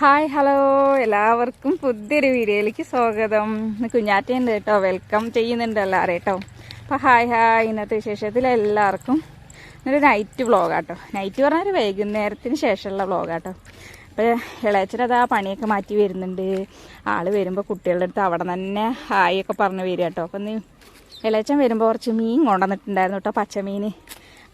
Hi hello എല്ലാവർക്കും പുതിയൊരു വീഡിയോയിലേക്ക് സ്വാഗതം. കുഞ്ഞാറ്റയുണ്ട് കേട്ടോ. വെൽക്കം ചെയ്യുന്നുണ്ട് എല്ലാവരും കേട്ടോ അപ്പോൾ ഹായ് ഹായ് ഇന്നത്തെ വിശേഷത്തിൽ എല്ലാവർക്കും ഇന്നൊരു നൈറ്റ് വ്ളോഗാട്ടോ നൈറ്റ് പറഞ്ഞാൽ ഒരു വൈകുന്നേരത്തിന് ശേഷമുള്ള വ്ളോഗാട്ടോ അപ്പോൾ ഇളയച്ചനത് ആ പണിയൊക്കെ മാറ്റി വരുന്നുണ്ട്. ആൾ വരുമ്പോൾ കുട്ടികളുടെ അടുത്ത് അവിടെ തന്നെ ഹായ് ഒക്കെ പറഞ്ഞ് വരിക കേട്ടോ. അപ്പം നീ ഇളയച്ചൻ വരുമ്പോൾ കുറച്ച് മീൻ കൊണ്ടുവന്നിട്ടുണ്ടായിരുന്നു കേട്ടോ പച്ചമീൻ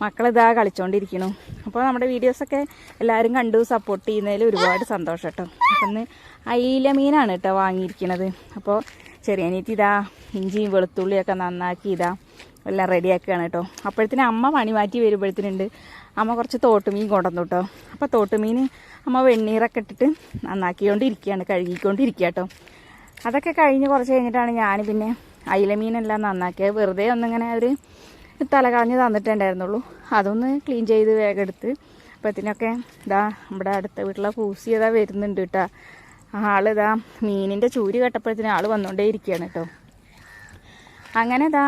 മക്കളിതാ കളിച്ചോണ്ടിരിക്കണു. അപ്പോൾ നമ്മുടെ വീഡിയോസൊക്കെ എല്ലാവരും കണ്ടു സപ്പോർട്ട് ചെയ്യുന്നതിൽ ഒരുപാട് സന്തോഷം കേട്ടോ അപ്പം ഇന്ന് അയില മീനാണ് കേട്ടോ വാങ്ങിയിരിക്കണത്. അപ്പോൾ ചെറിയ നീറ്റ് ഇതാ ഇഞ്ചിയും വെളുത്തുള്ളിയൊക്കെ നന്നാക്കി ഇതാ എല്ലാം റെഡിയാക്കുകയാണ് കേട്ടോ അപ്പോഴത്തേന് അമ്മ പണി മാറ്റി വരുമ്പോഴത്തേനുണ്ട് അമ്മ കുറച്ച് തോട്ടുമീൻ കൊണ്ടുവന്നു കേട്ടോ അപ്പോൾ തോട്ടുമീൻ അമ്മ വെണ്ണീറൊക്കെ ഇട്ടിട്ട് നന്നാക്കിക്കൊണ്ടിരിക്കുകയാണ് കഴുകിക്കൊണ്ടിരിക്കുക കേട്ടോ അതൊക്കെ കഴിഞ്ഞ് കുറച്ച് കഴിഞ്ഞിട്ടാണ് ഞാൻ പിന്നെ അയിലമീനെല്ലാം നന്നാക്കിയത്. വെറുതെ ഒന്നിങ്ങനെ ഒരു തല കളഞ്ഞ് തന്നിട്ടുണ്ടായിരുന്നുള്ളൂ. അതൊന്ന് ക്ലീൻ ചെയ്ത് വേഗം എടുത്ത് അപ്പത്തിനൊക്കെ ഇതാ നമ്മുടെ അടുത്ത വീട്ടിലെ പൂസി ഇതാ വരുന്നുണ്ട് കേട്ടോ ആളിതാ മീനിന്റെ ചൂര് കെട്ടപ്പോഴത്തിന് ആൾ വന്നുകൊണ്ടേ ഇരിക്കുകയാണ് കേട്ടോ അങ്ങനെ ഇതാ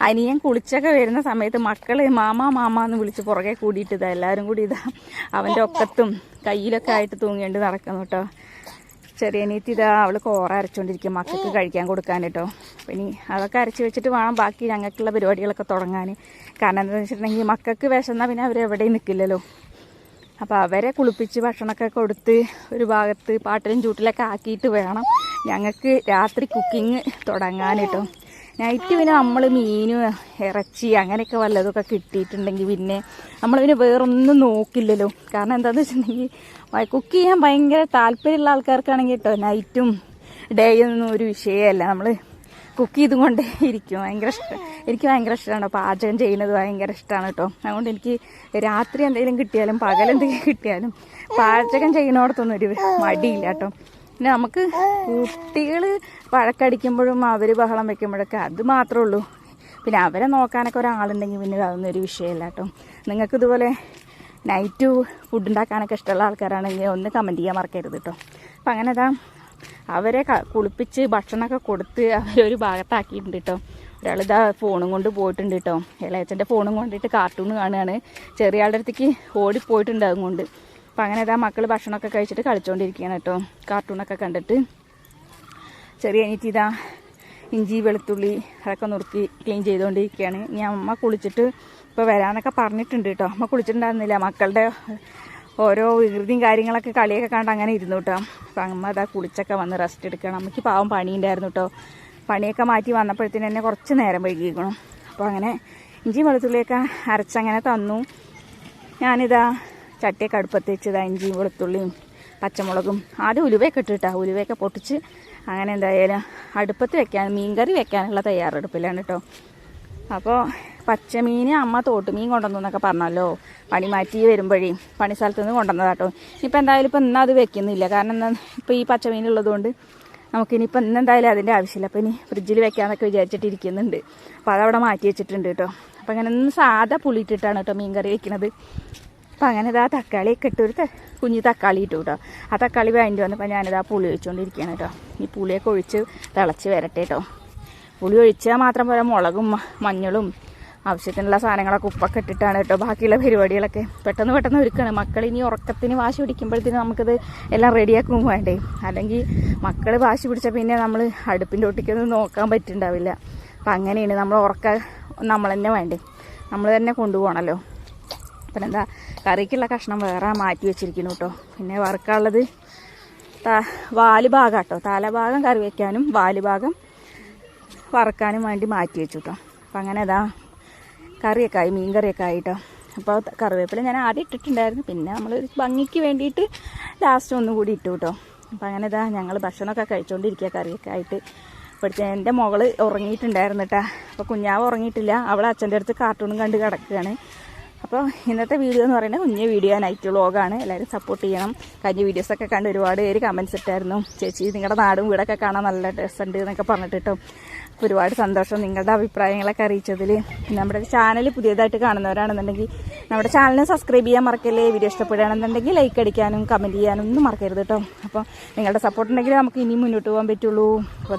അനിയൻ കുളിച്ചൊക്കെ വരുന്ന സമയത്ത് മക്കൾ മാമ മാമ എന്ന് വിളിച്ച് പുറകെ കൂടിയിട്ട് ഇതാ എല്ലാവരും കൂടി ഇതാ അവന്റെ ഒക്കത്തും കയ്യിലൊക്കെ ആയിട്ട് തൂങ്ങിയിട്ട് നടക്കുന്നു കേട്ടോ ചെറിയ നീത്തി ഇതാ അവൾ കോറ അരച്ചുകൊണ്ടിരിക്കും മക്കൾക്ക് കഴിക്കാൻ കൊടുക്കാൻ കേട്ടോ അപ്പം ഇനി അതൊക്കെ അരച്ച് വെച്ചിട്ട് വേണം ബാക്കി ഞങ്ങൾക്കുള്ള പരിപാടികളൊക്കെ തുടങ്ങാൻ. കാരണം എന്താണെന്ന് വെച്ചിട്ടുണ്ടെങ്കിൽ മക്കൾക്ക് വിശന്നാൽ പിന്നെ അവരെവിടെയും നിൽക്കില്ലല്ലോ അപ്പോൾ അവരെ കുളിപ്പിച്ച് ഭക്ഷണമൊക്കെ കൊടുത്ത് ഒരു ഭാഗത്ത് പാട്ടിലും ചൂട്ടിലൊക്കെ ആക്കിയിട്ട് വേണം ഞങ്ങൾക്ക് രാത്രി കുക്കിംഗ് തുടങ്ങാൻ കേട്ടോ നൈറ്റ് പിന്നെ നമ്മൾ മീനും ഇറച്ചി അങ്ങനെയൊക്കെ വല്ലതൊക്കെ കിട്ടിയിട്ടുണ്ടെങ്കിൽ പിന്നെ നമ്മൾ പിന്നെ വേറൊന്നും നോക്കില്ലല്ലോ. കാരണം എന്താണെന്ന് വെച്ചിട്ടുണ്ടെങ്കിൽ കുക്ക് ചെയ്യാൻ ഭയങ്കര താല്പര്യമുള്ള ആൾക്കാർക്കാണെങ്കിൽ കേട്ടോ നൈറ്റും ഡേയും ഒന്നും ഒരു വിഷയമല്ല നമ്മൾ കുക്ക് ചെയ്തുകൊണ്ടേ ഇരിക്കും. ഭയങ്കര ഇഷ്ടം എനിക്ക് ഭയങ്കര ഇഷ്ടമാണ്. പാചകം ചെയ്യുന്നത് ഭയങ്കര ഇഷ്ടമാണ് കേട്ടോ അതുകൊണ്ട് എനിക്ക് രാത്രി എന്തെങ്കിലും കിട്ടിയാലും പകലെന്തെങ്കിലും കിട്ടിയാലും പാചകം ചെയ്യുന്നോടത്തൊന്നും ഒരു മടിയില്ല കേട്ടോ പിന്നെ നമുക്ക് കുട്ടികൾ വഴക്കടിക്കുമ്പോഴും അവർ ബഹളം വെക്കുമ്പോഴൊക്കെ അത് മാത്രമേ ഉള്ളൂ. പിന്നെ അവരെ നോക്കാനൊക്കെ ഒരാളുണ്ടെങ്കിൽ പിന്നെ അതൊന്നും ഒരു വിഷയമല്ല കേട്ടോ. നിങ്ങൾക്ക് ഇതുപോലെ നൈറ്റ് ഫുഡ് ഉണ്ടാക്കാനൊക്കെ ഇഷ്ടമുള്ള ആൾക്കാരാണെങ്കിൽ ഒന്ന് കമന്റ് ചെയ്യാൻ മറക്കരുത് കേട്ടോ. അപ്പം അങ്ങനെ ഇതാ അവരെ കുളിപ്പിച്ച് ഭക്ഷണമൊക്കെ കൊടുത്ത് അവരൊരു ഭാഗത്താക്കിയിട്ടുണ്ട് കേട്ടോ. ഒരാളിതാ ഫോണും കൊണ്ട് പോയിട്ടുണ്ട് കേട്ടോ. ഇളയച്ചന്റെ ഫോണും കൊണ്ടിട്ട് കാർട്ടൂൺ കാണുകയാണ്. ചെറിയ ആളുടെ അടുത്തേക്ക് ഓടിപ്പോയിട്ടുണ്ട് അതും കൊണ്ട്. അപ്പം അങ്ങനെ ഇതാ മക്കൾ ഭക്ഷണമൊക്കെ കഴിച്ചിട്ട് കളിച്ചുകൊണ്ടിരിക്കുകയാണ് കേട്ടോ. കാർട്ടൂണൊക്കെ കണ്ടിട്ട്. ചെറിയ അനിയത്തി ഇതാ ഇഞ്ചി വെളുത്തുള്ളി അതൊക്കെ നുറുക്കി ക്ലീൻ ചെയ്തുകൊണ്ടിരിക്കുകയാണ് ഇനി അമ്മ കുളിച്ചിട്ട് ഇപ്പോൾ വരാനൊക്കെ പറഞ്ഞിട്ടുണ്ട് കേട്ടോ. അമ്മ കുളിച്ചിട്ടുണ്ടായിരുന്നില്ല. മക്കളുടെ ഓരോ വികൃതിയും കാര്യങ്ങളൊക്കെ കളിയൊക്കെ കണ്ട് അങ്ങനെ ഇരുന്നു കേട്ടോ. അപ്പം അമ്മ അതാ കുളിച്ചൊക്കെ വന്ന് റെസ്റ്റ് എടുക്കണം അമ്മയ്ക്ക് പാവം പണിയുണ്ടായിരുന്നു കേട്ടോ. പണിയൊക്കെ മാറ്റി വന്നപ്പോഴത്തേന് തന്നെ കുറച്ച് നേരം വൈകിക്കണം അപ്പോൾ അങ്ങനെ ഇഞ്ചി വെളുത്തുള്ളിയൊക്കെ അരച്ചങ്ങനെ തന്നു. ഞാനിതാ ചട്ടിയൊക്കെ അടുപ്പത്ത് വെച്ചത് ഇഞ്ചിയും വെളുത്തുള്ളിയും പച്ചമുളകും ആദ്യം ഉലുവയൊക്കെ ഇട്ടിട്ടാ. ഉലുവയൊക്കെ പൊട്ടിച്ച് അങ്ങനെ എന്തായാലും അടുപ്പത്ത് വെക്കാൻ മീൻകറി വെക്കാനുള്ള തയ്യാറെടുപ്പിലാണ് കേട്ടോ അപ്പോൾ പച്ചമീൻ അമ്മ തോട്ടുമീൻ കൊണ്ടുവന്നു എന്നൊക്കെ പറഞ്ഞല്ലോ. പണി മാറ്റി വരുമ്പോഴേ പണി സ്ഥലത്ത് നിന്ന് കൊണ്ടുവന്നതാട്ടോ ഇപ്പം എന്തായാലും ഇപ്പം ഇന്ന് അത് വെക്കുന്നില്ല. കാരണം എന്നാൽ ഇപ്പോൾ ഈ പച്ചമീൻ ഉള്ളതുകൊണ്ട് നമുക്കിനിയിപ്പോൾ ഇന്ന് എന്തായാലും അതിന്റെ ആവശ്യമില്ല. അപ്പോൾ ഇനി ഫ്രിഡ്ജിൽ വെക്കാമെന്നൊക്കെ വിചാരിച്ചിട്ട് ഇരിക്കുന്നുണ്ട്. അപ്പോൾ അതവിടെ മാറ്റി വെച്ചിട്ടുണ്ട് കേട്ടോ അപ്പോൾ അങ്ങനെ ഒന്ന് സാധാ പുളിയിട്ടിട്ടാണ് കേട്ടോ മീൻ കറി വെക്കുന്നത് അപ്പം അങ്ങനെ ഇതാ തക്കാളിയൊക്കെ ഇട്ട് ഒരു കുഞ്ഞു തക്കാളി ഇട്ടു കേട്ടോ ആ തക്കാളി വേണ്ടി വന്നപ്പോൾ ഞാനിതാ പുളി ഒഴിച്ചുകൊണ്ടിരിക്കുകയാണ് കേട്ടോ ഈ പുളിയൊക്കെ ഒഴിച്ച് തിളച്ച് വരട്ടെ കേട്ടോ പുളി ഒഴിച്ചാൽ മാത്രം പോരാ മുളകും മഞ്ഞളും ആവശ്യത്തിനുള്ള സാധനങ്ങളൊക്കെ ഉപ്പൊക്കെ ഇട്ടിട്ടാണ് കേട്ടോ ബാക്കിയുള്ള പരിപാടികളൊക്കെ. പെട്ടെന്ന് പെട്ടെന്ന് ഒരുക്കണം. മക്കൾ ഇനി ഉറക്കത്തിന് വാശി പിടിക്കുമ്പോഴത്തേനും നമുക്കത് എല്ലാം റെഡിയാക്കും വേണ്ടേ. അല്ലെങ്കിൽ മക്കൾ വാശി പിടിച്ചാൽ പിന്നെ നമ്മൾ അടുപ്പിന്റെ ഒട്ടിക്കൊന്നും നോക്കാൻ പറ്റുന്നുണ്ടാവില്ല അപ്പം അങ്ങനെയാണ് നമ്മൾ ഉറക്ക നമ്മൾ തന്നെ വേണ്ടേ. നമ്മൾ തന്നെ കൊണ്ടുപോകണമല്ലോ അപ്പം എന്താ കറിക്കുള്ള കഷ്ണം വേറെ മാറ്റി വെച്ചിരിക്കുന്നു കേട്ടോ. പിന്നെ വറുക്കാനുള്ളത് വാൽ ഭാഗം കേട്ടോ തലഭാഗം കറി വയ്ക്കാനും വാൽ ഭാഗം വറുക്കാനും വേണ്ടി മാറ്റി വെച്ചു കേട്ടോ. അപ്പം അങ്ങനെ ഇതാ കറിയൊക്കെ ആയി മീൻ കറിയൊക്കെ ആയി കേട്ടോ അപ്പോൾ കറിവേപ്പില ഞാൻ ആദ്യം ഇട്ടിട്ടുണ്ടായിരുന്നു. പിന്നെ നമ്മൾ ഭംഗിക്ക് വേണ്ടിയിട്ട് ലാസ്റ്റ് ഒന്നും കൂടി ഇട്ടു കേട്ടോ. അപ്പം അങ്ങനെ ഇതാ ഞങ്ങൾ ഭക്ഷണമൊക്കെ കഴിച്ചുകൊണ്ടിരിക്കുക കറിയൊക്കെ ആയിട്ട്. ഇപ്പോഴത്തെ എന്റെ മകൾ ഉറങ്ങിയിട്ടുണ്ടായിരുന്നു കേട്ടാ. അപ്പോൾ കുഞ്ഞാവ് ഉറങ്ങിയിട്ടില്ല. അവൾ അച്ഛന്റെ അടുത്ത് കാർട്ടൂണും കണ്ട് കിടക്കുകയാണ്. അപ്പോൾ ഇന്നത്തെ വീഡിയോ എന്ന് പറയുന്നത് കുഞ്ഞ് വീഡിയോ നൈറ്റ് വ്ളോഗാണ് എല്ലാവരും സപ്പോർട്ട് ചെയ്യണം. കഴിഞ്ഞ വീഡിയോസൊക്കെ കണ്ട് ഒരുപാട് പേര് കമൻസ് ഇട്ടായിരുന്നു. ചേച്ചി നിങ്ങളുടെ നാടും വീടൊക്കെ കാണാൻ നല്ല രസമുണ്ട് എന്നൊക്കെ പറഞ്ഞിട്ട് ഒരുപാട് സന്തോഷം നിങ്ങളുടെ അഭിപ്രായങ്ങളൊക്കെ അറിയിച്ചതിൽ നമ്മുടെ ചാനൽ പുതിയതായിട്ട് കാണുന്നവരാണെന്നുണ്ടെങ്കിൽ നമ്മുടെ ചാനലിനെ സബ്സ്ക്രൈബ് ചെയ്യാൻ മറക്കല്ലേ? വീഡിയോ ഇഷ്ടപ്പെടുകയാണെന്നുണ്ടെങ്കിൽ ലൈക്ക് അടിക്കാനും കമന്റ് ചെയ്യാനും ഒന്നും മറക്കരുത് കേട്ടോ അപ്പോൾ നിങ്ങളുടെ സപ്പോർട്ട് ഉണ്ടെങ്കിൽ നമുക്ക് ഇനിയും മുന്നോട്ട് പോകാൻ പറ്റുള്ളൂ. അപ്പോൾ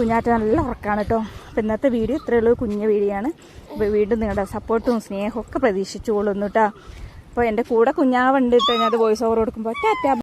കുഞ്ഞാറ്റ നല്ല ഉറക്കാണ് കേട്ടോ. അപ്പോൾ ഇന്നത്തെ വീഡിയോ ഇത്രയേ ഉള്ളൂ. കുഞ്ഞ വീഡിയോ ആണ്. അപ്പോൾ വീണ്ടും നിങ്ങളുടെ സപ്പോർട്ടും സ്നേഹവും ഒക്കെ പ്രതീക്ഷിച്ചുകൊള്ളുന്നു കേട്ടോ. അപ്പോൾ എന്റെ കൂടെ കുഞ്ഞാവുണ്ട് കേട്ടോ. ഞാൻ അത് വോയിസ് ഓവർ കൊടുക്കുമ്പോൾ ടാറ്റാ